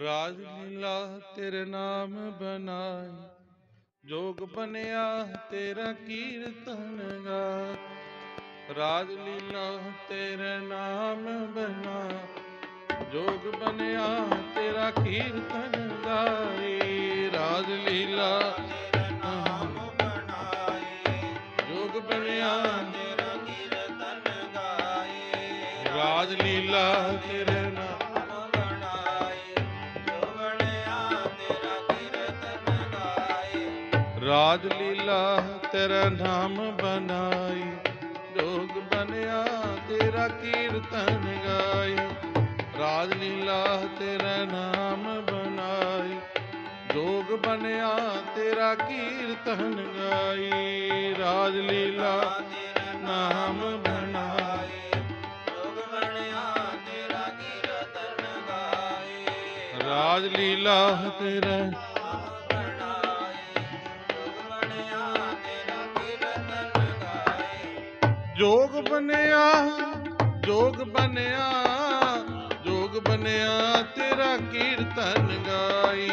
ਰਾਜ ਲੀਲਾ ਤੇਰੇ ਨਾਮ ਬਨਾਈ ਜੋਗ ਬਨਿਆ ਤੇਰਾ ਕੀਰਤਨ ਗਾ ਰਾਜ ਲੀਲਾ ਤੇਰੇ ਨਾਮ ਬਨਾ ਜੋਗ ਬਨਿਆ ਤੇਰਾ ਕੀਰਤਨ ਗਾਈ। ਰਾਜ ਲੀਲਾ ਨਾਮ ਬਣਾਏ ਜੋਗ ਬਣਿਆ ਤੇਰਾ ਕੀਰਤਨ ਗਾਏ ਰਾਜ ਲੀਲਾ ਤੇਰੇ ਰਾਜ ਲੀਲਾ ਤੇਰਾ ਨਾਮ ਬਨਾਈ ਜੋਗ ਬਨਿਆ ਤੇਰਾ ਕੀਰਤਨ ਗਾਈ। ਰਾਜ ਲੀਲਾ ਤੇਰਾ ਨਾਮ ਬਨਾਈ ਜੋਗ ਬਨਿਆ ਤੇਰਾ ਕੀਰਤਨ ਗਾਈ। ਰਾਜ ਲੀਲਾ ਤੇਰਾ ਨਾਮ ਬਨਾਈ ਜੋਗ ਬਣਿਆ ਤੇਰਾ ਕੀਰਤਨ ਗਾਏ ਰਾਜ ਲੀਲਾ ਤੇਰਾ ਜੋਗ ਬਨਿਆ ਜੋਗ ਬਨਿਆ ਜੋਗ ਬਨਿਆ ਤੇਰਾ ਕੀਰਤਨ ਗਾਈ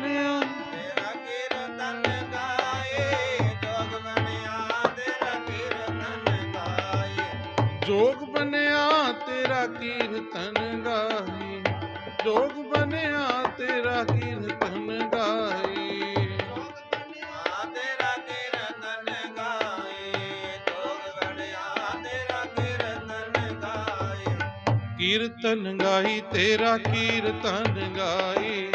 ਨਿਆ ਤੇਰਾ ਕੀਰਤਨ ਗਾਏ ਜੋਗ ਬਣਿਆ ਤੇਰਾ ਕੀਰਤਨ ਗਾਏ। ਜੋਗ ਬਨਿਆ ਤੇਰਾ ਕੀਰਤਨ ਗਾਈ ਜੋਗ ਬਨਿਆ ਤੇਰਾ ਕੀਰਤਨ ਕੀਰਤਨ ਗਾਈ ਤੇਰਾ ਕੀਰਤਨ ਗਾਈ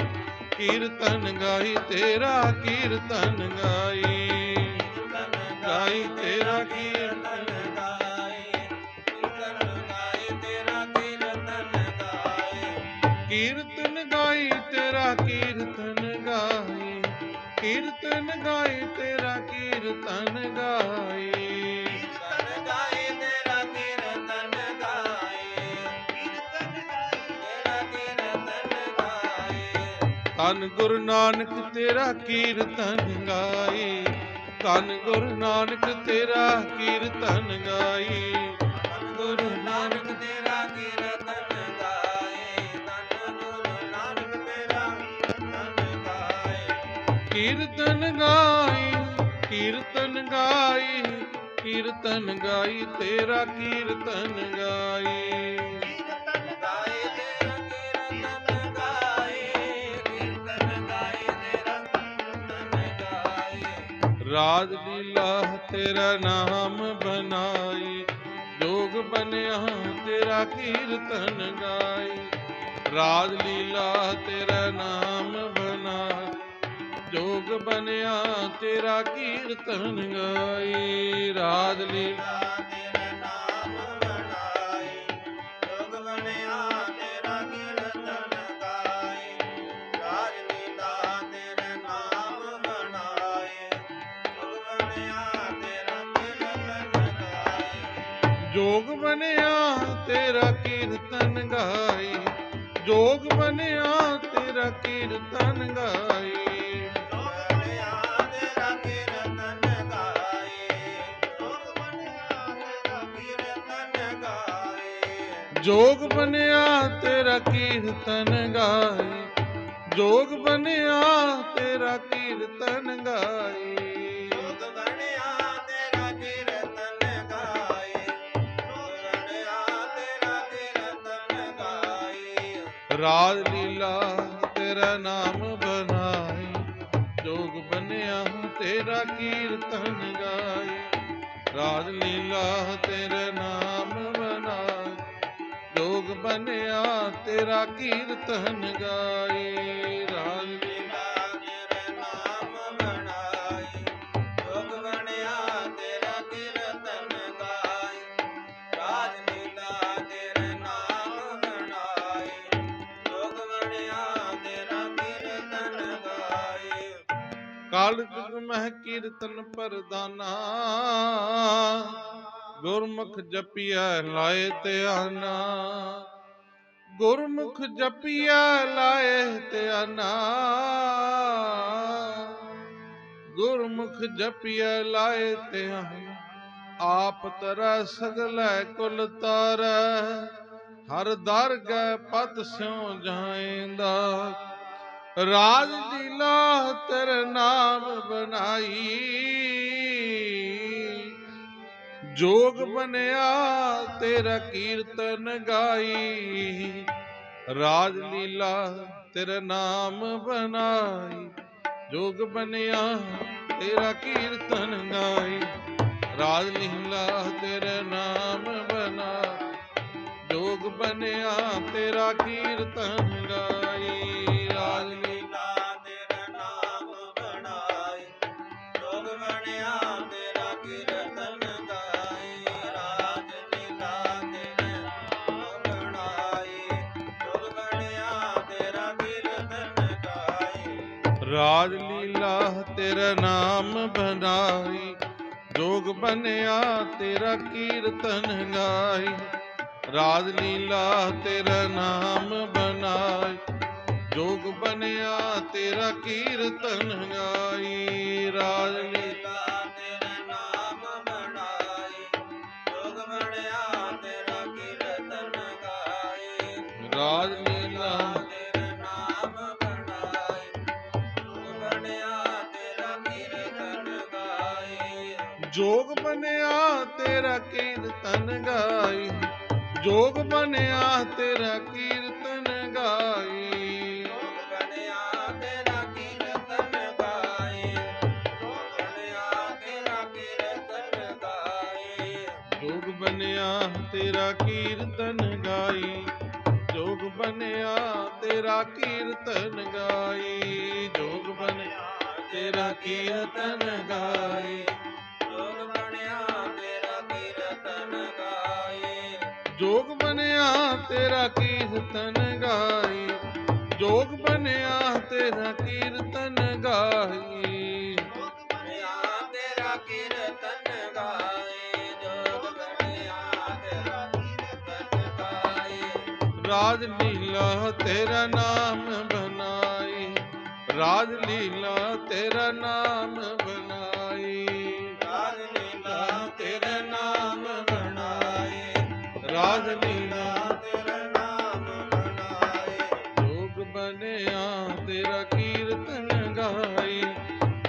ਕੀਰਤਨ ਗਾਈ ਤੇਰਾ ਕੀਰਤਨ ਗਾਈ ਗਾਈ ਤੇਰਾ ਕੀਰਤਨ ਧੰਨ ਗੁਰੂ ਨਾਨਕ ਤੇਰਾ ਕੀਰਤਨ ਗਾਈ ਧੰਨ ਗੁਰੂ ਨਾਨਕ ਤੇਰਾ ਕੀਰਤਨ ਗਾਈ ਗੁਰੂ ਨਾਨਕ ਤੇਰਾ ਕੀਰਤਨ ਗਾਏ। ਧੰਨ ਗੁਰੂ ਨਾਨਕ ਤੇਰਾ ਕੀਰਤਨ ਗਾਏ। ਕੀਰਤਨ ਗਾਈ ਕੀਰਤਨ ਗਾਈ ਕੀਰਤਨ ਗਾਈ ਤੇਰਾ ਕੀਰਤਨ ਗਾਈ ਰਾਜ ਲੀਲਾ ਤੇਰਾ ਨਾਮ ਬਨਾਈ ਜੋਗ ਬਨਿਆ ਤੇਰਾ ਕੀਰਤਨ ਗਾਈ। ਰਾਜ ਲੀਲਾ ਤੇਰਾ ਨਾਮ ਬਨਾ ਜੋਗ ਬਨਿਆ ਤੇਰਾ ਕੀਰਤਨ ਗਾਈ। ਰਾਜ ਲੀਲਾ ਬਨਿਆ ਤੇਰਾ ਕੀਰਤਨ ਗਾਈ ਜੋਗ ਬਨਿਆ ਤੇਰਾ ਕੀਰਤਨ ਗਾਈ। ਜੋਗ ਬਣਿਆ ਤੇਰਾ ਕੀਰਤਨ ਗਾਏ ਜੋਗ ਬਣਿਆ ਤੇਰਾ ਕੀਰਤਨ ਗਾਏ ਜੋਗ ਬਨਿਆ ਤੇਰਾ ਕੀਰਤਨ ਗਾਈ। ਰਾਜ ਲੀਲਾ ਤੇਰਾ ਨਾਮ ਬਨਾਈ ਜੋਗ ਬਨਿਆ ਤੇਰਾ ਕੀਰਤਨ ਗਾਈ। ਰਾਜ ਲੀਲਾ ਤੇਰਾ ਨਾਮ ਬਨਾਈ ਜੋਗ ਬਨਿਆ ਤੇਰਾ ਕੀਰਤਨ ਗਾਈ। ਕਾਲ ਜੁਗ ਮਹਿ ਕੀਰਤਨ ਪਰਦਾਨਾ, ਗੁਰਮੁਖ ਜਪਿਆ ਲਾਏ ਧਿਆਨਾ, ਗੁਰਮੁਖ ਜਪਿਆ ਲਾਏ ਧਿਆਨਾ, ਗੁਰਮੁਖ ਜਪਿਆ ਲਾਏ ਧਿਆਨਾ, ਆਪ ਤਰੈ ਸਗਲੈ ਕੁਲ ਤਾਰੈ, ਹਰ ਦਰ ਗੈ ਪਤ ਸਿਉ ਜਾਇਂਦਾ। ਰਾਜ ਲੀਲਾ ਤੇਰੇ ਨਾਮ ਬਣਾਈ। ਜੋਗ ਬਣਿਆ ਤੇਰਾ ਕੀਰਤਨ ਗਾਈ। ਰਾਜ ਲੀਲਾ ਤੇਰਾ ਨਾਮ ਬਣਾਈ। ਜੋਗ ਬਣਿਆ ਤੇਰਾ ਕੀਰਤਨ ਗਾਈ। ਰਾਜ ਲੀਲਾ ਤੇਰਾ ਨਾਮ ਬਣਾ ਜੋਗ ਬਣਿਆ ਤੇਰਾ ਕੀਰਤਨ ਗਾਈ। ਤੇਰਾ ਨਾਮ ਬਣਾਈ ਜੋਗ ਬਣਿਆ ਤੇਰਾ ਕੀਰਤਨ ਗਾਈ। ਰਾਜ ਲੀਲਾ ਤੇਰਾ ਨਾਮ ਬਣਾਈ, ਜੋਗ ਬਣਿਆ ਤੇਰਾ ਕੀਰਤਨ ਗਾਈ। ਰਾਜ ਲੀਲਾ ਤੇਰਾ ਕੀਰਤਨ ਗਾਈ। ਜੋਗ ਬਣਿਆ ਤੇਰਾ ਕੀਰਤਨ ਗਾਈ। ਜੋਗ ਬਣਿਆ ਤੇਰਾ ਕੀਰਤਨ ਗਾਈ। ਜੋਗ ਬਣਿਆ ਤੇਰਾ ਕੀਰਤਨ ਗਾਈ। ਜੋਗ ਬਣਿਆ ਤੇਰਾ ਕੀਰਤਨ ਗਾਈ। ਜੋਗ ਬਣਿਆ ਤੇਰਾ ਕੀਰਤਨ ਗਾਈ। ਜੋਗ ਬਣਿਆ ਤੇਰਾ ਕੀਰਤਨ ਗਾਈ। ਜੋਗ ਬਣਿਆ ਤੇਰਾ ਕੀਰਤਨ ਗਾਈ। ਜੋਗ ਬਣਿਆ ਤੇਰਾ ਕੀਰਤਨ ਗਾਈ। ਜੋਗ ਬਣਿਆ ਤੇਰਾ ਕੀਰਤਨ ਜੋਗ ਬਣਿਆ ਤੇਰਾ ਕੀਰਤਨ ਰਾਜ ਲੀਲਾ ਤੇਰਾ ਨਾਮ ਬਣਾਈ। ਰਾਜ ਲੀਲਾ ਤੇਰਾ ਨਾਮ ਬਣਾਈ। ਰਾਜ ਲੀਲਾ ਤੇਰਾ ਨਾਮ ਬਣਾਏ ਜੋਗ ਬਣਿਆ ਤੇਰਾ ਕੀਰਤਨ ਗਾਈ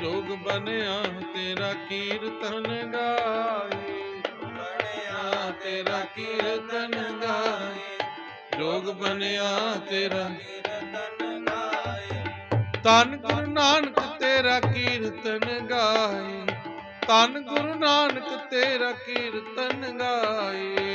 ਜੋਗ ਬਣਿਆ ਤੇਰਾ ਕੀਰਤਨ ਗਾਈ ਬਣਿਆ ਤੇਰਾ ਕੀਰਤਨ ਗਾਈ ਜੋਗ ਬਣਿਆ ਤੇਰਾ ਕੀਰਤਨ ਗਾਏ। ਤਨ ਗੁਰੂ ਨਾਨਕ ਤੇਰਾ ਕੀਰਤਨ ਗਾਏ। ਤਨ ਗੁਰੂ ਨਾਨਕ ਤੇਰਾ ਕੀਰਤਨ ਗਾਏ।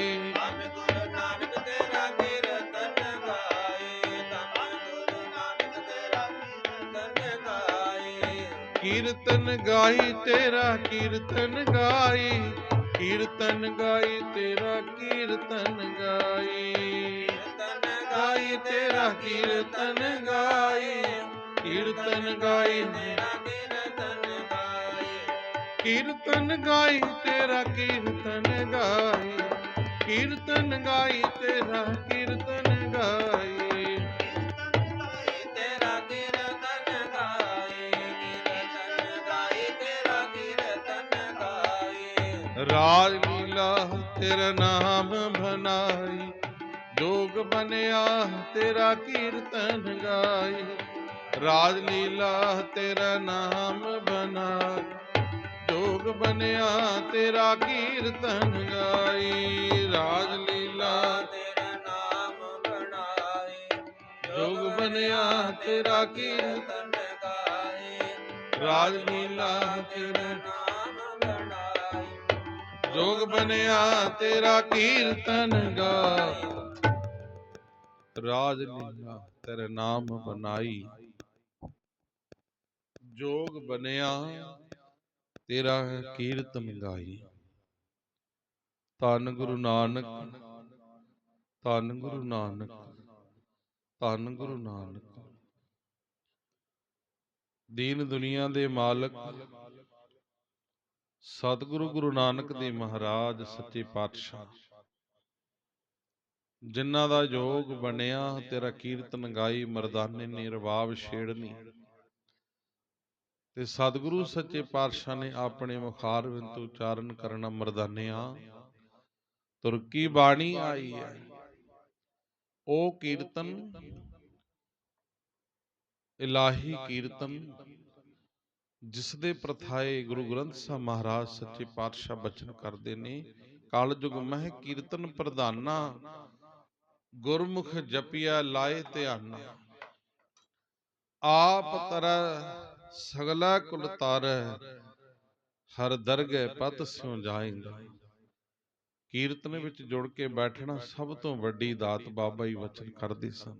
ਕੀਰਤਨ ਗਾਈ, ਤੇਰਾ ਕੀਰਤਨ ਗਾਈ। ਕੀਰਤਨ ਗਾਈ, ਤੇਰਾ ਕੀਰਤਨ ਗਾਈ। ਕੀਰਤਨ ਗਾਈ, ਤੇਰਾ ਕੀਰਤਨ ਗਾਈ। ਕੀਰਤਨ ਗਾਈ, ਤੇਰਾ ਕੀਰਤਨ ਗਾਏ ਕੀਰਤਨ ਗਾਈ, ਤੇਰਾ ਕੀਰਤਨ ਗਾਈ। ਕੀਰਤਨ ਗਾਈ, ਤੇਰਾ ਕੀਰਤਨ ਗਾਈ। ਗਾਏ ਲੀਲਾ ਤੇਰਾ ਨਾਮ ਬਨਾਈ ਜੋਗ ਬਣਿਆ, ਤੇਰਾ ਕੀਰਤਨ ਗਾਈ। ਰਾਜ ਲੀਲਾ, ਤੇਰਾ ਨਾਮ ਬਨਾਈ ਜੋਗ ਬਣਿਆ, ਤੇਰਾ ਕੀਰਤਨ ਗਾਈ। ਰਾਜ ਲੀਲਾ, ਤੇਰਾ ਨਾਮ ਬਣਾਏ ਜੋਗ ਬਣਿਆ, ਤੇਰਾ ਕੀਰਤਨ ਗਾਈ। ਗਾਏ ਰਾਜ ਲੀਲਾ, ਤੇਰਾ ਜੋਗ ਬਣਿਆ, ਤੇਰਾ ਕੀਰਤਨ ਗਾ। ਰਾਜ ਲੀਲਾ, ਤੇਰੇ ਨਾਮ ਬਨਾਈ ਜੋਗ ਬਣਿਆ, ਤੇਰਾ ਕੀਰਤਨ ਗਾਈ। ਧੰਨ ਗੁਰੂ ਨਾਨਕ, ਧੰਨ ਗੁਰੂ ਨਾਨਕ, ਧੰਨ ਗੁਰੂ ਨਾਨਕ। ਦੀਨ ਦੁਨੀਆ ਦੇ ਮਾਲਕ ਸਤਿਗੁਰੂ ਗੁਰੂ ਨਾਨਕ ਦੇਵ ਮਹਾਰਾਜ, ਸੱਚੇ ਪਾਤਸ਼ਾਹ। ਜਿਨ੍ਹਾਂ ਦਾ ਯੋਗ ਬਣਿਆ, ਤੇਰਾ ਕੀਰਤਨ ਗਾਈ, ਮਰਦਾਨੇ ਨੇ ਰਬਾਬ ਛੇੜਨੀ। ਤੇ ਸਤਿਗੁਰੂ, ਸੱਚੇ ਪਾਤਸ਼ਾਹ ਨੇ ਆਪਣੇ ਮੁਖਾਰ ਵਿੰਤ ਉਚਾਰਨ ਕਰਨਾ ਮਰਦਾਨਿਆ। ਤੁਰਕੀ ਬਾਣੀ ਆਈ ਹੈ? ਉਹ ਕੀਰਤਨ, ਇਲਾਹੀ ਕੀਰਤਨ ਜਿਸ ਦੇ ਪ੍ਰਥਾਏ ਗੁਰੂ ਗ੍ਰੰਥ ਸਾਹਿਬ ਮਹਾਰਾਜ ਸੱਚੇ ਪਾਤਸ਼ਾਹ ਬਚਨ ਕਰਦੇ ਨੇ, ਕਲਯੁਗ ਮਹਿ ਕੀਰਤਨ ਪ੍ਰਧਾਨਾ, ਗੁਰਮੁਖ ਜਪਿਆ ਲਾਏ ਧਿਆਨਾ। ਆਪ ਤਰ ਸਗਲਾ ਕੁਲ ਤਾਰੈ, ਹਰ ਦਰਗਹਿ ਪਤ ਸਿਉ ਜਾਏਗਾ ਕੀਰਤਨ ਵਿੱਚ ਜੁੜ ਕੇ ਬੈਠਣਾ ਸਭ ਤੋਂ ਵੱਡੀ ਦਾਤ ਬਾਬਾ ਜੀ ਵਚਨ ਕਰਦੇ ਸਨ।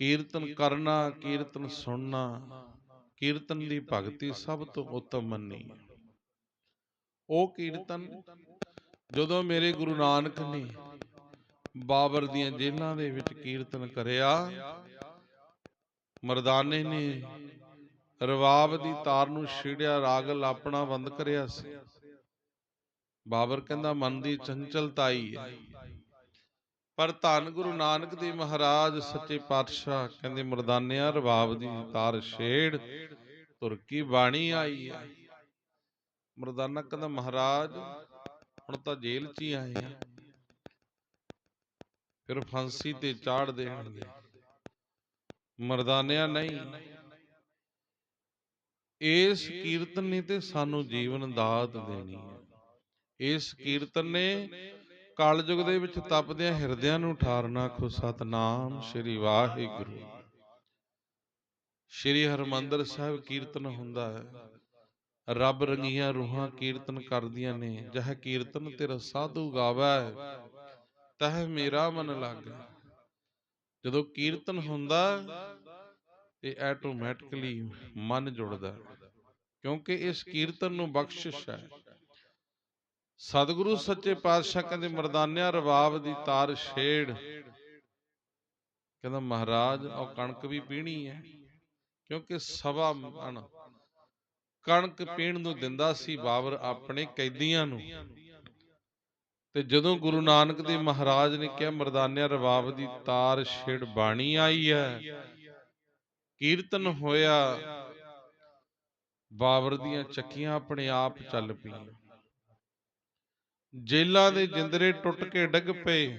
ਕੀਰਤਨ ਕਰਨਾ, ਕੀਰਤਨ ਸੁਣਨਾ ਕੀਰਤਨ ਦੀ ਭਗਤੀ ਸਭ ਤੋਂ ਉੱਤਮ ਮੰਨੀ। ਉਹ ਕੀਰਤਨ ਜਦੋਂ ਮੇਰੇ ਗੁਰੂ ਨਾਨਕ ਨੇ ਬਾਬਰ ਦੀਆਂ ਜੇਲ੍ਹਾਂ ਦੇ ਵਿੱਚ ਕੀਰਤਨ ਕਰਿਆ ਮਰਦਾਨੇ ਨੇ ਰਵਾਬ ਦੀ ਤਾਰ ਨੂੰ ਛਿੜਿਆ ਰਾਗ ਲਾਪਣਾ ਬੰਦ ਕਰਿਆ ਸੀ। ਬਾਬਰ ਕਹਿੰਦਾ ਮਨ ਦੀ ਚੰਚਲਤਾ ਆਈ ਹੈ। ਪਰ ਧੰਨ ਗੁਰੂ ਨਾਨਕ ਦੇਵ ਮਹਾਰਾਜ ਸੱਚੇ ਪਾਤਸ਼ਾਹ ਕਹਿੰਦੇ ਮਰਦਾਨਿਆਂ ਰਬਾਬ ਦੀ ਤਾਰ ਛੇੜ ਤੁਰ ਕੀ ਬਾਣੀ ਆਈ ਹੈ ਮਰਦਾਨਾ ਕਹਿੰਦਾ ਮਹਾਰਾਜ ਹੁਣ ਤਾਂ ਜੇਲ੍ਹ 'ਚ ਹੀ ਆਏ ਆ। ਫਿਰ ਫਾਂਸੀ ਤੇ ਚਾੜ ਦੇਣਗੇ ਮਰਦਾਨਿਆਂ ਨਹੀਂ। ਇਸ ਕੀਰਤਨ ਨੇ ਤੇ ਸਾਨੂੰ ਜੀਵਨ ਦਾਤ ਦੇਣੀ ਹੈ ਇਸ ਕੀਰਤਨ ਨੇ ਕਲਯੁਗ ਦੇ ਵਿੱਚ ਤਪਦਿਆਂ ਹਿਰਦਿਆਂ ਨੂੰ ਠਾਰਨਾ ਖੋ ਸਤਨਾਮ ਸ੍ਰੀ ਵਾਹਿਗੁਰੂ। ਸ੍ਰੀ ਹਰਮੰਦਰ ਸਾਹਿਬ ਕੀਰਤਨ ਹੁੰਦਾ ਹੈ। ਰੱਬ ਰੰਗੀਆਂ ਰੂਹਾਂ ਕੀਰਤਨ ਕਰਦੀਆਂ ਨੇ, ਜਹ ਕੀਰਤਨ ਤੇਰਾ ਸਾਧੂ ਗਾਵੈ, ਤਹ ਮੇਰਾ ਮਨ ਲੱਗ। ਜਦੋਂ ਕੀਰਤਨ ਹੁੰਦਾ ਤੇ ਆਟੋਮੈਟਿਕਲੀ ਮਨ ਜੁੜਦਾ ਕਿਉਂਕਿ ਇਸ ਕੀਰਤਨ ਨੂੰ ਬਖਸ਼ਿਸ਼ ਹੈ। ਸਤਿਗੁਰੂ ਸੱਚੇ ਪਾਤਸ਼ਾਹ ਕਹਿੰਦੇ ਮਰਦਾਨਿਆਂ ਰਬਾਬ ਦੀ ਤਾਰ ਛੇੜ। ਕਹਿੰਦਾ ਮਹਾਰਾਜ ਉਹ ਕਣਕ ਵੀ ਪੀਣੀ ਹੈ ਕਿਉਂਕਿ ਸਵਾ ਮਣ ਕਣਕ ਪੀਣ ਨੂੰ ਦਿੰਦਾ ਸੀ ਬਾਬਰ ਆਪਣੇ ਕੈਦੀਆਂ ਨੂੰ। ਤੇ ਜਦੋਂ ਗੁਰੂ ਨਾਨਕ ਦੇਵ ਮਹਾਰਾਜ ਨੇ ਕਿਹਾ ਮਰਦਾਨਿਆਂ ਰਬਾਬ ਦੀ ਤਾਰ ਛੇੜ ਬਾਣੀ ਆਈ ਹੈ। ਕੀਰਤਨ ਹੋਇਆ। ਬਾਬਰ ਦੀਆਂ ਚੱਕੀਆਂ ਆਪਣੇ ਆਪ ਚੱਲ ਪਈਆਂ। ਜੇਲਾਂ ਦੇ ਜਿੰਦਰੇ ਟੁੱਟ ਕੇ ਡਿੱਗ ਪਏ।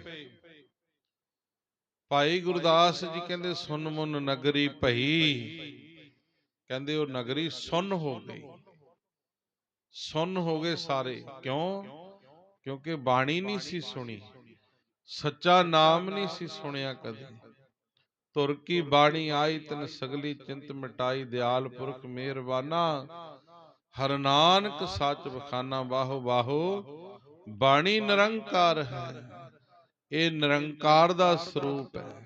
ਭਾਈ ਗੁਰਦਾਸ ਜੀ ਕਹਿੰਦੇ ਸੁਨ ਮੁਨ ਨਗਰੀ ਭਈ। ਕਹਿੰਦੇ ਉਹ ਨਗਰੀ ਸੁੰਨ ਹੋ ਗਈ। ਸੁੰਨ ਹੋ ਗਏ ਸਾਰੇ। ਕਿਉਂ? ਕਿਉਂਕਿ ਬਾਣੀ ਨਹੀਂ ਸੀ ਸੁਣੀ। ਸੱਚਾ ਨਾਮ ਨਹੀਂ ਸੀ ਸੁਣਿਆ ਕਦੇ। ਤੁਰ ਕੀ ਬਾਣੀ ਆਈ ਤਨ ਸਗਲੀ ਚਿੰਤ ਮਿਟਾਈ। ਦਿਆਲ ਪੁਰਖ ਮਿਹਰਬਾਨਾ ਹਰ ਨਾਨਕ ਸੱਚ ਬਖਾਨਾ ਬਾਹੋ। ਬਾਹੋ। ਬਾਣੀ ਨਿਰੰਕਾਰ ਹੈ, ਇਹ ਨਿਰੰਕਾਰ ਦਾ ਸਰੂਪ ਹੈ।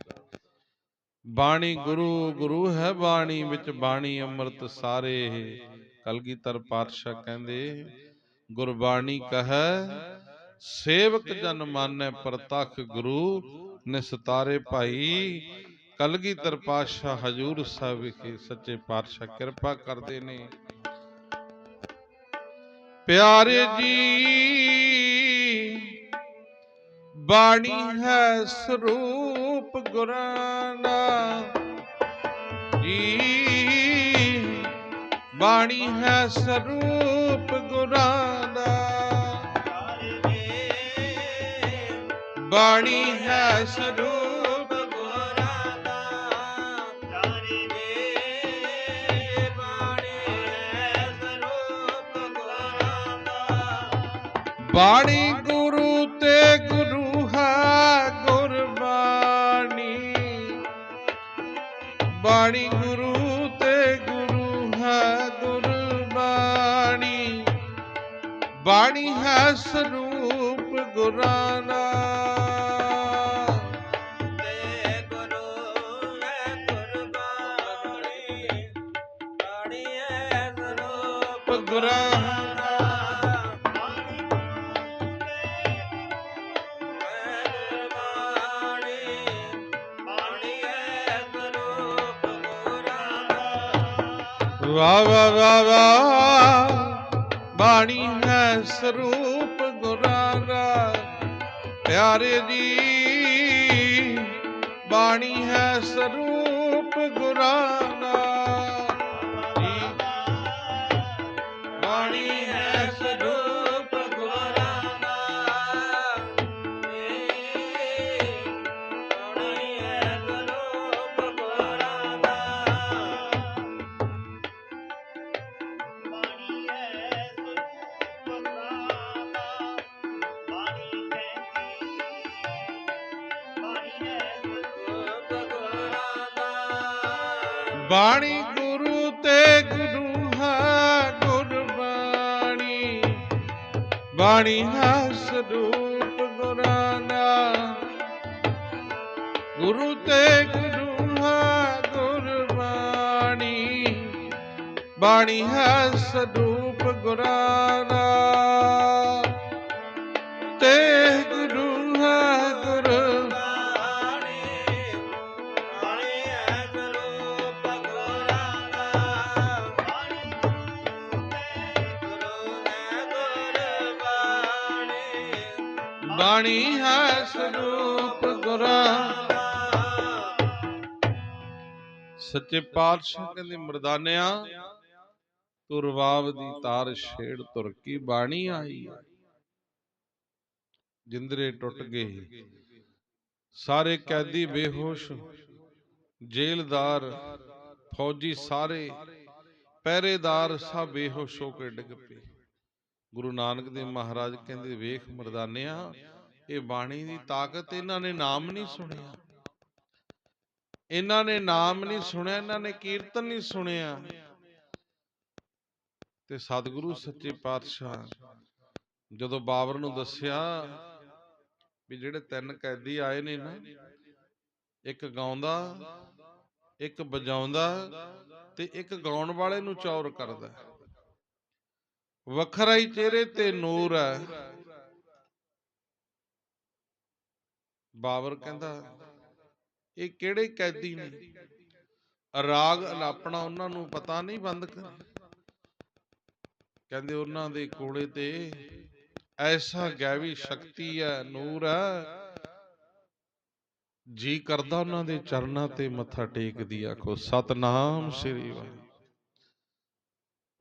ਬਾਣੀ ਗੁਰੂ ਗੁਰੂ ਹੈ ਬਾਣੀ ਵਿੱਚ, ਬਾਣੀ ਅੰਮ੍ਰਿਤ ਸਾਰੇ ਕਲਗੀਧਰ ਪਾਤਸ਼ਾਹ ਕਹਿੰਦੇ, ਗੁਰਬਾਣੀ ਕਹੈ, ਸੇਵਕ ਜਨ ਮਾਨੈ ਪ੍ਰਤਖ ਗੁਰੂ, ਨਿਸਤਾਰੇ ਭਾਈ, ਕਲਗੀਧਰ ਪਾਤਸ਼ਾਹ ਹਜੂਰ ਸਾਹਿਬ ਵਿਖੇ ਸੱਚੇ ਪਾਤਸ਼ਾਹ ਕਿਰਪਾ ਕਰਦੇ ਨੇ। ਪਿਆਰੇ ਜੀ ਬਾਣੀ ਹੈ ਸਰੂਪ ਗੁਰਾਂ ਦਾ ਜੀ ਬਾਣੀ ਹੈ ਸਰੂਪ ਗੁਰਾਂ ਦਾ ਬਾਣੀ ਹੈ ਸਰੂਪ ਗੁਰਾਂ ਦਾ ਜਾਣੀ ਦੇ ਬਾਣੀ ਹੈ ਸਰੂਪ ਗੁਰਾਂ ਦਾ ਬਾਣੀ ਬਾਣੀ ਹੈ ਸਰੂਪ ਗੁਰਾਂ ਦਾ ਤੇ ਗੁਰੂ ਹੈ ਸਰੂਪ ਗੁਰਾਂ ਦਾ ਪਿਆਰੇ ਜੀ ਬਾਣੀ ਹੈ ਸਰੂਪ ਗੁਰਾਂ ਬਾਣੀ ਹੈ ਸਰੂਪ ਗੁਰਾਨਾ। ਗੁਰੂ ਤੇ ਗੁਰੂ ਹੈ ਗੁਰਬਾਣੀ। ਬਾਣੀ ਹੈ ਸਰੂਪ ਸੱਚੇ ਪਾਤਸ਼ਾਹ ਕਹਿੰਦੇ, ਮਰਦਾਨਿਆ, ਤੂੰ ਰਵਾਬ ਦੀ ਤਾਰ ਛੇੜ ਤੁਰ ਕੀ ਬਾਣੀ ਆਈ ਜਿੰਦਰੇ ਟੁੱਟ ਗਏ। ਸਾਰੇ ਕੈਦੀ ਬੇਹੋਸ਼, ਜੇਲਦਾਰ, ਫੌਜੀ ਸਾਰੇ ਪਹਿਰੇਦਾਰ ਸਭ ਬੇਹੋਸ਼ ਹੋ ਕੇ ਡਿੱਗ ਪਏ। ਗੁਰੂ ਨਾਨਕ ਦੇਵ ਮਹਾਰਾਜ ਕਹਿੰਦੇ, ਵੇਖ ਮਰਦਾਨਿਆ, ਇਹ ਬਾਣੀ ਦੀ ਤਾਕਤ ਇਹਨਾਂ ਨੇ ਨਾਮ ਨਹੀਂ ਸੁਣਿਆ। ਇਹਨਾਂ ਨੇ ਨਾਮ ਨਹੀਂ ਸੁਣਿਆ, ਇਹਨਾਂ ਨੇ ਕੀਰਤਨ ਨਹੀਂ ਸੁਣਿਆ। ਤੇ ਸਤਿਗੁਰੂ ਸੱਚੇ ਪਾਤਸ਼ਾਹ ਜਦੋਂ ਬਾਬਰ ਨੂੰ ਦੱਸਿਆ ਵੀ ਜਿਹੜੇ ਤਿੰਨ ਕੈਦੀ ਆਏ ਨੇ ਨਾ, ਇੱਕ ਗਾਉਂਦਾ, ਇੱਕ ਵਜਾਉਂਦਾ ਤੇ ਇੱਕ ਗਾਉਣ ਵਾਲੇ ਨੂੰ ਚੌਰ ਕਰਦਾ। ਵੱਖਰਾ ਹੀ ਚਿਹਰੇ ਤੇ ਨੂਰ ਹੈ। ਬਾਬਰ ਕਹਿੰਦਾ ਇਹ ਕਿਹੜੇ ਕੈਦੀ ਨੇ? ਰਾਗ ਅਲਾਪਣਾ ਉਹਨਾਂ ਨੂੰ ਪਤਾ ਨਹੀਂ ਬੰਦ ਕਰ ਕਹਿੰਦੇ ਉਹਨਾਂ ਦੇ ਕੋਲੇ ਤੇ ਐਸਾ ਗੈਵੀ ਸ਼ਕਤੀ ਹੈ, ਨੂਰ ਹੈ। ਜੀ ਕਰਦਾ ਉਹਨਾਂ ਦੇ ਚਰਨਾਂ ਤੇ ਮੱਥਾ ਟੇਕਦੀ ਆਖੋ, ਸਤਨਾਮ ਸ੍ਰੀ ਵਾਹਿਗੁਰੂ।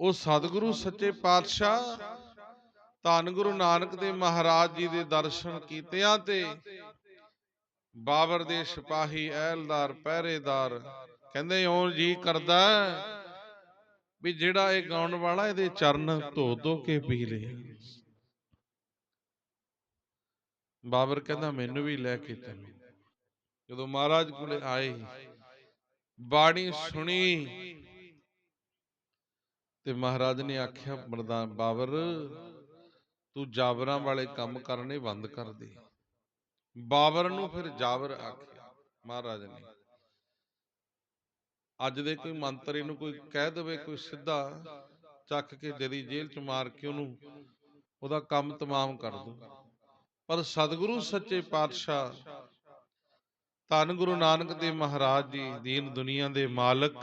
ਉਹ ਸਤਿਗੁਰੂ ਸੱਚੇ ਪਾਤਸ਼ਾਹ, ਧੰਨ ਗੁਰੂ ਨਾਨਕ ਦੇਵ ਮਹਾਰਾਜ ਜੀ ਦੇ ਦਰਸ਼ਨ ਕੀਤਿਆਂ ਤੇ ਬਾਬਰ ਦੇ ਸਿਪਾਹੀ ਅਹਿਲਦਾਰ, ਪਹਿਰੇਦਾਰ ਕਹਿੰਦੇ ਓ ਜੀ ਕਰਦਾ ਵੀ ਜਿਹੜਾ ਇਹ ਗਾਉਣ ਵਾਲਾ ਇਹਦੇ ਚਰਨ ਧੋ ਧੋ ਕੇ ਪੀ ਲਏ ਬਾਬਰ ਕਹਿੰਦਾ, ਮੈਨੂੰ ਵੀ ਲੈ ਕੇ ਤੈਨੂੰ ਜਦੋਂ ਮਹਾਰਾਜ ਕੋਲੇ ਆਏ, ਬਾਣੀ ਸੁਣੀ ਤੇ ਮਹਾਰਾਜ ਨੇ ਆਖਿਆ ਮਰਦਾਨ ਬਾਬਰ, ਤੂੰ ਜਾਬਰਾਂ ਵਾਲੇ ਕੰਮ ਕਰਨੇ ਬੰਦ ਕਰ ਦੇ। ਬਾਬਰ ਨੂੰ ਫਿਰ ਜਾਬਰ ਆਖਿਆ। ਮਹਾਰਾਜ ਨੇ। ਅੱਜ ਦੇ ਕੋਈ ਮੰਤਰੀ ਨੂੰ ਕੋਈ ਕਹਿ ਦੇਵੇ ਕੋਈ ਸਿੱਧਾ ਚੱਕ ਕੇ ਜਦੀ ਜੇਲ੍ਹ ਚ ਮਾਰ ਕੇ ਉਹਨੂੰ ਉਹਦਾ ਕੰਮ ਤਮਾਮ ਕਰ ਦੋ ਪਰ ਸਤਿਗੁਰੂ ਸੱਚੇ ਪਾਤਸ਼ਾਹ ਧੰਨ ਗੁਰੂ ਨਾਨਕ ਦੇਵ ਮਹਾਰਾਜ ਜੀ ਦੀਨ ਦੁਨੀਆ ਦੇ ਮਾਲਕ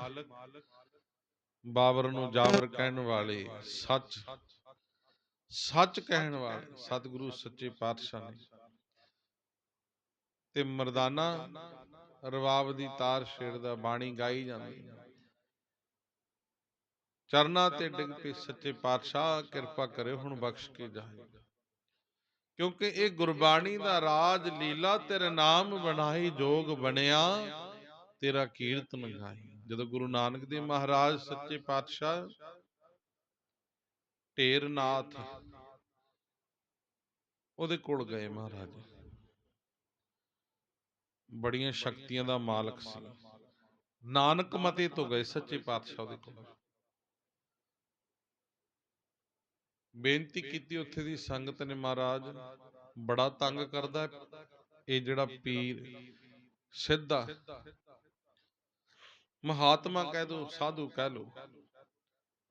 ਬਾਬਰ ਨੂੰ ਜਾਬਰ ਕਹਿਣ ਵਾਲੇ ਸੱਚ। ਸੱਚ। ਕਹਿਣ ਵਾਲੇ ਸਤਿਗੁਰੂ ਸੱਚੇ ਪਾਤਸ਼ਾਹ ਨੇ। ਤੇ ਮਰਦਾਨਾ ਰਵਾਬ ਦੀ ਤਾਰ ਛੇੜਦਾ ਬਾਣੀ ਗਾਈ ਜਾਂਦੀ ਹੈ। ਤੇ ਡਿੱਗ ਪਈ ਸੱਚੇ ਪਾਤਸ਼ਾਹ, ਕਿਰਪਾ ਕਰੇ ਹੁਣ ਬਖਸ਼ ਕੇ ਜਾਏ। ਕਿਉਂਕਿ ਇਹ ਗੁਰਬਾਣੀ ਦਾ ਰਾਜ ਲੀਲਾ, ਤੇਰੇ ਨਾਮ ਬਣਾਈ ਜੋਗ ਬਣਿਆ, ਤੇਰਾ ਕੀਰਤਨ ਗਾਈ। ਜਦੋਂ ਗੁਰੂ ਨਾਨਕ ਦੇਵ ਮਹਾਰਾਜ ਸੱਚੇ ਪਾਤਸ਼ਾਹ ਢੇਰਨਾਥ ਉਹਦੇ ਕੋਲ ਗਏ ਮਹਾਰਾਜ। ਬੜੀਆਂ ਸ਼ਕਤੀਆਂ ਦਾ ਮਾਲਕ ਸੀ। ਨਾਨਕ ਮਤੇ ਤੋਂ ਗਏ ਸੱਚੇ ਪਾਤਸ਼ਾਹ ਦੇ ਕੋਲ। ਬੇਨਤੀ ਕੀਤੀ ਉੱਥੇ ਦੀ ਸੰਗਤ ਨੇ ਮਹਾਰਾਜ, ਬੜਾ ਤੰਗ ਕਰਦਾ ਇਹ ਜਿਹੜਾ ਪੀਰ ਸਿੱਧਾ। ਮਹਾਤਮਾ ਕਹਿ ਦੋ, ਸਾਧੂ ਕਹਿ ਲੋ।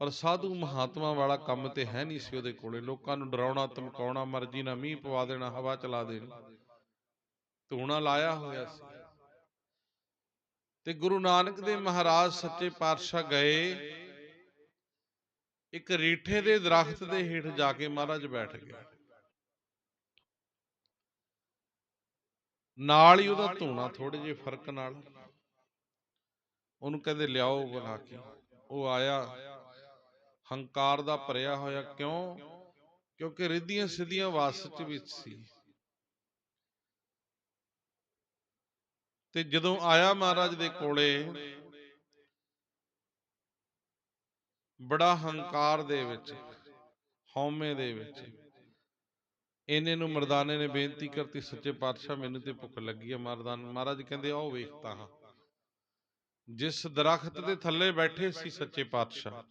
ਪਰ ਸਾਧੂ ਮਹਾਤਮਾ ਵਾਲਾ ਕੰਮ ਤੇ ਹੈ ਨਹੀਂ ਸੀ ਉਹਦੇ ਕੋਲੇ। ਲੋਕਾਂ ਨੂੰ ਡਰਾਉਣਾ, ਧਮਕਾਉਣਾ, ਮਰਜ਼ੀ ਨਾਲ ਮੀਂਹ ਪਵਾ ਦੇਣਾ, ਹਵਾ ਚਲਾ ਦੇਣੀ। ਧੂਣਾ ਲਾਇਆ ਹੋਇਆ ਸੀ। ਤੇ ਗੁਰੂ ਨਾਨਕ ਦੇਵ ਮਹਾਰਾਜ ਸੱਚੇ ਪਾਤਸ਼ਾਹ ਗਏ। ਇੱਕ ਰੀਠੇ ਦੇ ਦਰਖਤ ਦੇ ਹੇਠ ਜਾ ਕੇ ਮਹਾਰਾਜ ਬੈਠ ਗਏ। ਨਾਲ ਹੀ ਉਹਦਾ ਧੂਣਾ ਥੋੜੇ ਜਿਹੇ ਫ਼ਰਕ ਨਾਲ। ਉਹਨੂੰ ਕਹਿੰਦੇ, ਲਿਆਓ ਬੁਲਾ ਕੇ ਉਹ ਆਇਆ। ਹੰਕਾਰ ਦਾ ਭਰਿਆ ਹੋਇਆ ਕਿਉਂ? ਕਿਉਂਕਿ ਰਿੱਧੀਆਂ ਸਿੱਧੀਆਂ ਵਾਸ ਚ ਵਿੱਚ ਸੀ। ਤੇ ਜਦੋਂ ਆਇਆ ਮਹਾਰਾਜ ਦੇ ਕੋਲੇ, ਬੜਾ ਹੰਕਾਰ ਦੇ ਵਿੱਚ, ਹਉਮੈ ਦੇ ਵਿੱਚ, ਇਹਨੇ ਨੂੰ ਮਰਦਾਨੇ ਨੇ ਬੇਨਤੀ ਕਰਤੀ, ਸੱਚੇ ਪਾਤਸ਼ਾਹ, ਮੈਨੂੰ ਤੇ ਭੁੱਖ ਲੱਗੀ ਹੈ ਮਰਦਾਨ ਮਹਾਰਾਜ ਕਹਿੰਦੇ, ਆਓ ਵੇਖਤਾ ਹਾਂ। ਜਿਸ ਦਰਖਤ ਦੇ ਥੱਲੇ ਬੈਠੇ ਸੀ ਸੱਚੇ ਪਾਤਸ਼ਾਹ,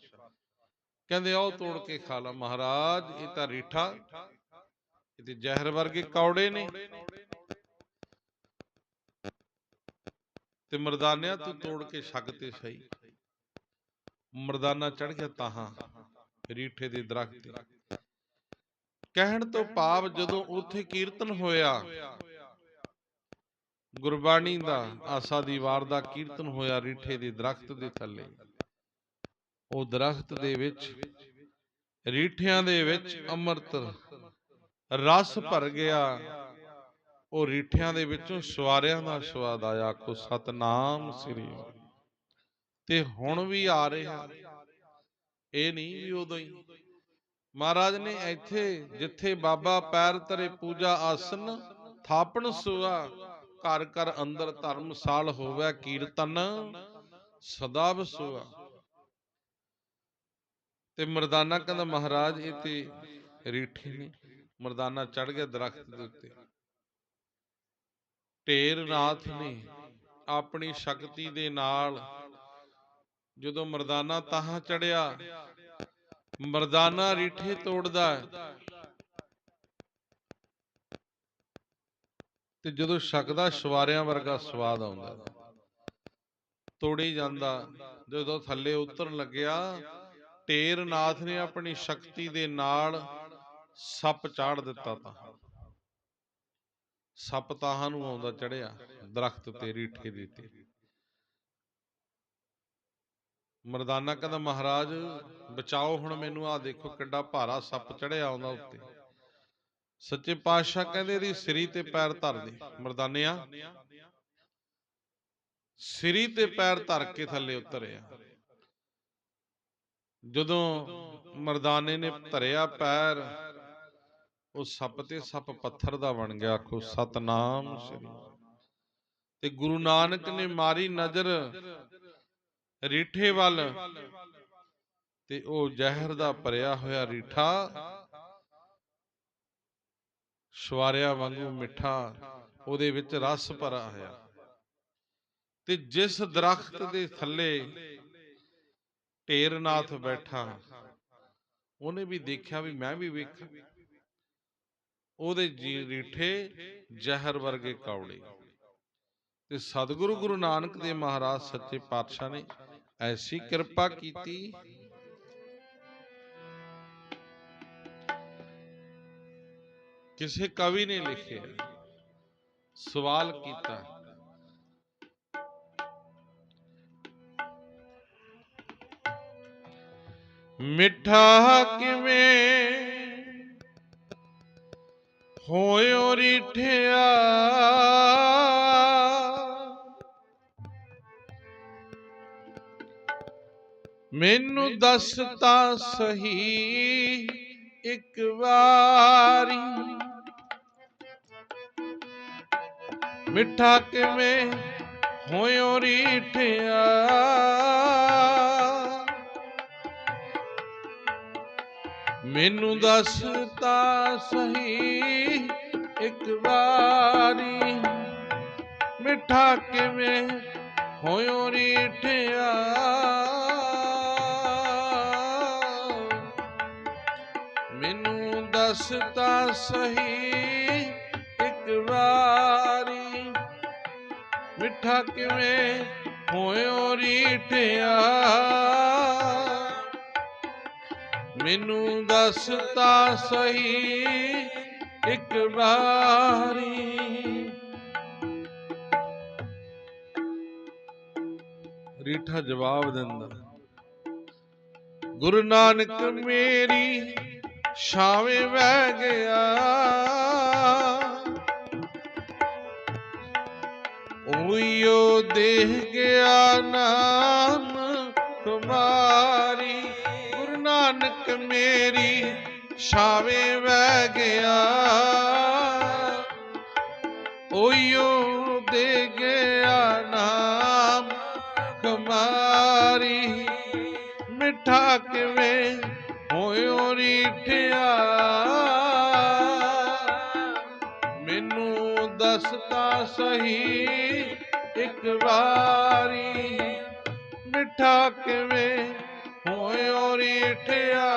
ਕਹਿੰਦੇ, ਆਓ ਤੋੜ ਕੇ ਖਾ ਲਾ ਮਹਾਰਾਜ, ਇਹ ਤਾਂ ਰੀਠਾ, ਇਹ ਤੇ ਜ਼ਹਿਰ ਵਰਗੇ ਕੌੜੇ ਨੇ। ਤੇ ਮਰਦਾਨਿਆ ਤੂੰ ਤੋੜ ਕੇ ਛੱਗ ਤੇ ਸਹੀ ਮਰਦਾਨਾ ਚੜ ਗਿਆ ਤਾਹਾਂ, ਰੀਠੇ ਦੇ ਦਰਖਤ ਤੇ। ਕਹਿਣ ਤੋਂ ਭਾਵ ਜਦੋਂ ਉੱਥੇ ਕੀਰਤਨ ਹੋਇਆ, ਗੁਰਬਾਣੀ ਦਾ ਆਸਾ ਦੀ ਵਾਰ ਦਾ ਕੀਰਤਨ ਹੋਇਆ ਰੀਠੇ ਦੇ ਦਰਖਤ ਦੇ ਥੱਲੇ। ਉਹ ਦਰਖਤ ਦੇ ਵਿੱਚ, ਰੀਠਿਆਂ ਦੇ ਵਿੱਚ ਅੰਮ੍ਰਿਤ ਰਸ ਭਰ ਗਿਆ। ਉਹ ਰੀਠਿਆਂ ਦੇ ਵਿੱਚੋਂ ਸਵਾਰਿਆਂ ਦਾ ਸਵਾਦ ਆਇਆ। ਆਖੋ, ਸਤਨਾਮ ਸ੍ਰੀ ਤੇ ਹੁਣ ਵੀ ਆ ਰਿਹਾ। ਇਹ ਨਹੀਂ ਵੀ ਉਦੋਂ ਹੀ। ਮਹਾਰਾਜ ਨੇ ਇੱਥੇ ਜਿੱਥੇ ਬਾਬਾ ਪੈਰ ਧਰੇ ਪੂਜਾ ਆਸਨ, ਥਾਪਣ ਸੁਆ ਘਰ ਘਰ ਅੰਦਰ ਧਰਮਸਾਲ ਹੋਵੇ, ਕੀਰਤਨ ਸਦਾ ਵਸੁਆ। ਤੇ ਮਰਦਾਨਾ ਕਹਿੰਦਾ, ਮਹਾਰਾਜ, ਇਹ ਤੇ ਰੀਠੇ ਨੇ। ਮਰਦਾਨਾ ਚੜ ਗਿਆ ਦਰਖਤ ਦੇ ਉੱਤੇ। ਢੇਰ ਨਾਥ ਨੇ ਆਪਣੀ ਸ਼ਕਤੀ ਦੇ ਨਾਲ ਜਦੋਂ ਮਰਦਾਨਾ ਤਾਹਾਂ ਚੜਿਆ ਮਰਦਾਨਾ ਰੀਠੇ ਤੋੜਦਾ। ਤੇ ਜਦੋਂ ਛਕਦਾ ਸਵਾਰਿਆਂ ਵਰਗਾ ਸਵਾਦ ਆਉਂਦਾ ਤੋੜੀ ਜਾਂਦਾ। ਜਦੋਂ। ਥੱਲੇ ਉਤਰਨ ਲੱਗਿਆ ਢੇਰ ਨਾਥ ਨੇ ਆਪਣੀ ਸ਼ਕਤੀ ਦੇ ਨਾਲ ਸੱਪ ਚਾੜ ਦਿੱਤਾ ਤਾਂ। ਸੱਪ ਤਾਹਾਂ ਨੂੰ ਆਉਂਦਾ ਚੜਿਆ, ਦਰਖਤ ਤੇ ਰੀਠੇ ਦੇ ਤੇ ਮਰਦਾਨਾ ਕਹਿੰਦਾ, ਮਹਾਰਾਜ, ਬਚਾਓ ਹੁਣ ਮੈਨੂੰ ਆ ਦੇਖੋ ਕਿੱਡਾ ਭਾਰਾ ਸੱਪ ਚੜਿਆ ਆਉਂਦਾ ਉੱਤੇ। ਸੱਚੇ ਪਾਤਸ਼ਾਹ ਕਹਿੰਦੇ ਇਹਦੀ ਸਿਰੀ ਤੇ ਪੈਰ ਧਰ ਦੇ। ਮਰਦਾਨਿਆ, ਸਿਰੀ ਤੇ ਪੈਰ ਧਰ ਕੇ ਥੱਲੇ ਉਤਰਿਆ। ਜਦੋਂ ਮਰਦਾਨੇ ਨੇ ਧਰਿਆ ਪੈਰ ਉਹ ਸੱਪ ਤੇ ਸੱਪ ਪੱਥਰ ਦਾ ਬਣ ਗਿਆ ਆਖੋ ਸਤਨਾਮ ਸ੍ਰੀ। ਤੇ ਗੁਰੂ ਨਾਨਕ ਨੇ ਮਾਰੀ ਨਜ਼ਰ ਰੀਠੇ ਵੱਲ। ਤੇ ਉਹ ਜ਼ਹਿਰ ਦਾ ਭਰਿਆ ਹੋਇਆ ਰੀਠਾ ਸਵਾਰਿਆ ਵਾਂਗੂ ਮਿੱਠਾ ਉਹਦੇ ਵਿੱਚ ਰਸ ਭਰਾ ਹੋਇਆ। ਤੇ ਜਿਸ ਦਰਖਤ ਦੇ ਥੱਲੇ ਢੇਰਨਾਥ ਬੈਠਾ। ਉਹਨੇ ਵੀ ਦੇਖਿਆ ਵੀ ਮੈਂ ਵੀ ਵੇਖਾਂ। ਉਹਦੇ ਜੀ ਰੀਠੇ ਜ਼ਹਿਰ ਵਰਗੇ ਕੌੜੇ। ਤੇ ਸਤਿਗੁਰੂ ਗੁਰੂ ਨਾਨਕ ਦੇਵ ਮਹਾਰਾਜ ਸੱਚੇ ਪਾਤਸ਼ਾਹ ਨੇ ਐਸੀ ਕਿਰਪਾ ਕੀਤੀ। ਕਿਸੇ ਕਵੀ ਨੇ ਲਿਖਿਆ, ਸਵਾਲ ਕੀਤਾ, ਮਿੱਠਾ ਕਿਵੇਂ ਹੋਇਓ ਰਿਠਿਆ ਮੈਨੂੰ ਦੱਸ ਤਾਂ ਸਹੀ ਇੱਕ ਵਾਰੀ। ਮਿੱਠਾ ਕਿਵੇਂ ਹੋਇਓ ਰੀਠਿਆ ਮੈਨੂੰ ਦੱਸ ਤਾਂ ਸਹੀ ਇੱਕ ਵਾਰੀ। ਮਿੱਠਾ ਕਿਵੇਂ ਹੋਇਓ ਰੀਠਿਆ? ਮੈਨੂੰ ਦੱਸ ਤਾਂ ਸਹੀ ਇੱਕ ਵਾਰੀ। ਮਿੱਠਾ ਕਿਵੇਂ ਹੋਇਓ ਰੀਠਿਆ? ਮੈਨੂੰ ਦੱਸ ਤਾਂ ਸਹੀ ਇੱਕ ਵਾਰੀ। ਰੀਠਾ ਜਵਾਬ ਦਿੰਦਾ, ਗੁਰੂ ਨਾਨਕ ਮੇਰੀ ਛਾਵੇਂ ਵਹਿ ਗਿਆ। ਉਈਓ ਦੇਹ ਗਿਆ ਨਾਮ ਤੁਮਾਰੀ ਨਾਨਕ ਮੇਰੀ ਛਾਵੇਂ ਵਹਿ ਗਿਆ। ਉਈਓ ਦੇ ਗਿਆ ਨਾਮ ਕੁਮਾਰੀ ਮਿੱਠਾ ਕਿਵੇਂ ਹੋਇਓ ਰੀਠਿਆ ਮੈਨੂੰ ਦੱਸ ਤਾਂ ਸਹੀ ਇੱਕ ਵਾਰੀ। ਮਿੱਠਾ ਕਿਵੇਂ ਹੋਇਓ ਰੀਠਿਆ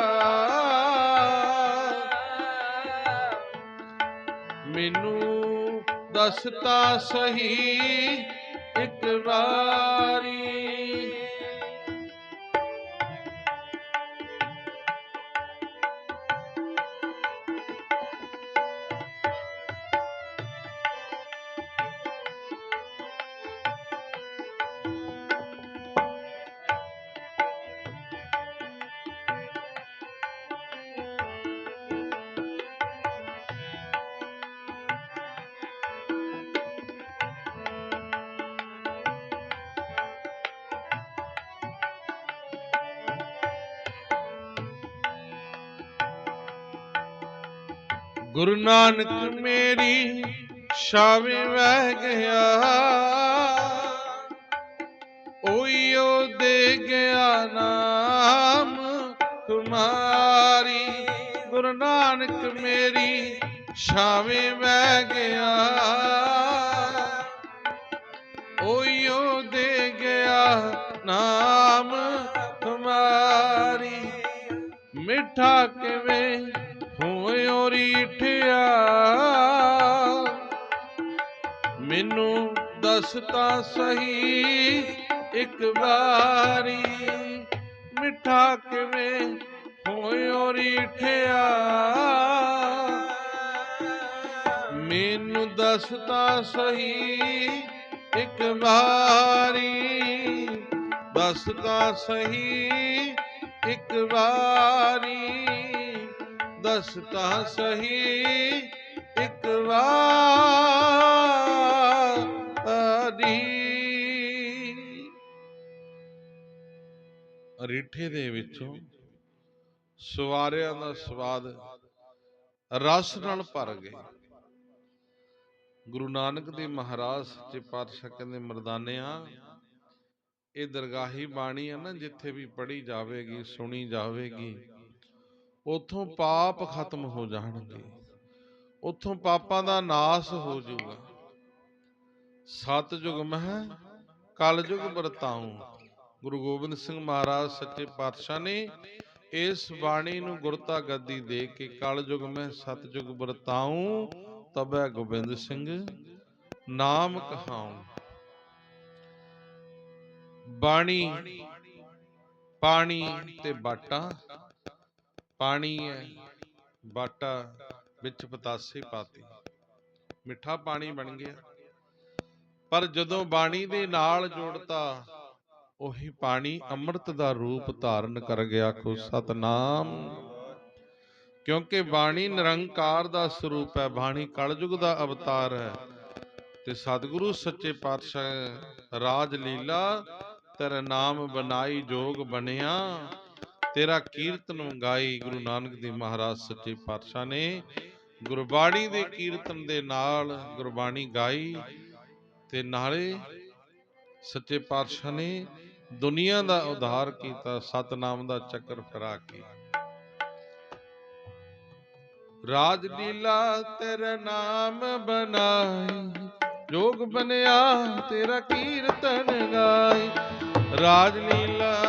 ਮੈਨੂੰ ਦੱਸਤਾ ਸਹੀ ਇੱਕ ਵਾਰੀ। ਗੁਰੂ ਨਾਨਕ ਮੇਰੀ ਛਾਵੇਂ ਵਹਿ ਗਿਆ। ਓਯੋ ਦੇ ਗਿਆ ਨਾਮ ਕੁਮਾਰੀ ਗੁਰੂ ਨਾਨਕ ਮੇਰੀ ਛਾਵੇਂ ਵਹਿ ਗਿਆ। ਮੈਨੂੰ ਦੱਸ ਸਹੀ ਇੱਕ ਵਾਰੀ। ਮਿੱਠਾ ਕਿਵੇਂ ਹੋਇਓ ਰੀਠਿਆ? ਮੈਨੂੰ ਦੱਸ ਸਹੀ ਇੱਕ ਵਾਰੀ। ਦੱਸ ਸਹੀ ਇੱਕ ਵਾਰੀ। ਦੱਸ ਸਹੀ ਇੱਕ ਵਾਰੀ। ਰੀਠੇ ਦੇ ਵਿੱਚੋਂ ਸਵਾਰਿਆਂ ਦਾ ਸਵਾਦ ਰਸ ਨਾਲ ਭਰ ਗਏ। ਗੁਰੂ ਨਾਨਕ ਦੇਵ ਮਹਾਰਾਜ ਸੱਚੇ ਪਾਤਸ਼ਾਹ ਕਹਿੰਦੇ, ਮਰਦਾਨਿਆਂ, ਇਹ ਦਰਗਾਹੀ ਬਾਣੀ ਆ ਨਾ, ਜਿੱਥੇ ਵੀ ਪੜ੍ਹੀ ਜਾਵੇਗੀ, ਸੁਣੀ ਜਾਵੇਗੀ, ਉਥੋਂ ਪਾਪ ਖਤਮ ਹੋ ਜਾਣਗੇ, ਉਥੋਂ ਪਾਪਾਂ ਦਾ ਨਾਸ ਹੋ ਜਾਊਗਾ। ਸਤਜੁਗ ਮਹਿ, ਕਲਯੁਗ ਵਰਤਾਉ ਗੁਰੂ ਗੋਬਿੰਦ ਸਿੰਘ ਮਹਾਰਾਜ ਸੱਚੇ ਪਾਤਸ਼ਾਹ ਨੇ ਇਸ ਬਾਣੀ ਨੂੰ ਗੁਰਤਾ ਗੱਦੀ ਦੇ ਕੇ ਕਲਯੁਗ ਮਹਿ ਸਤਜੁਗ ਵਰਤਾਉ, ਤਬੈ ਗੋਬਿੰਦ ਸਿੰਘ ਨਾਮ ਕਹਾਉ। ਬਾਣੀ, ਪਾਣੀ ਤੇ ਬਾਟਾ, ਪਾਣੀ ਹੈ ਬਾਟਾ ਵਿੱਚ ਪਤਾਸੇ ਪਾਤੀ। ਮਿੱਠਾ ਪਾਣੀ ਬਣ ਗਿਆ। ਪਰ ਜਦੋਂ ਬਾਣੀ ਦੇ ਨਾਲ ਜੋੜਤਾ ਉਹੀ ਪਾਣੀ ਅੰਮ੍ਰਿਤ ਦਾ ਰੂਪ ਧਾਰਨ ਕਰ ਗਿਆ ਕੋ ਸਤਨਾਮ। ਕਿਉਂਕਿ ਬਾਣੀ ਨਿਰੰਕਾਰ ਦਾ ਸਰੂਪ ਹੈ, ਬਾਣੀ ਕਲਯੁਗ ਦਾ ਅਵਤਾਰ ਹੈ। ਤੇ ਸਤਿਗੁਰੂ ਸੱਚੇ ਪਾਤਸ਼ਾਹ, ਰਾਜ ਲੀਲਾ, ਤੇਰਾ ਨਾਮ ਬਨਾਈ ਜੋਗ ਬਣਿਆ। ਤੇਰਾ ਕੀਰਤਨ ਗਾਈ ਗੁਰੂ ਨਾਨਕ ਦੇਵ ਮਹਾਰਾਜ ਸੱਚੇ ਪਾਤਸ਼ਾਹ ਨੇ। ਗੁਰਬਾਣੀ ਦੇ ਕੀਰਤਨ ਦੇ ਨਾਲ ਗੁਰਬਾਣੀ ਗਾਈ ਤੇ ਨਾਲੇ ਸੱਚੇ ਪਾਤਸ਼ਾਹ ਨੇ ਦੁਨੀਆ ਦਾ ਉਧਾਰ ਕੀਤਾ, ਸਤਨਾਮ ਦਾ ਚੱਕਰ ਫਿਰਾ ਕੇ। ਰਾਜ ਲੀਲਾ ਤੇਰਾ ਨਾਮ ਬਨਾਈ ਜੋਗ ਬਨਿਆ ਤੇਰਾ ਕੀਰਤਨ ਗਾਈ। ਰਾਜ ਲੀਲਾ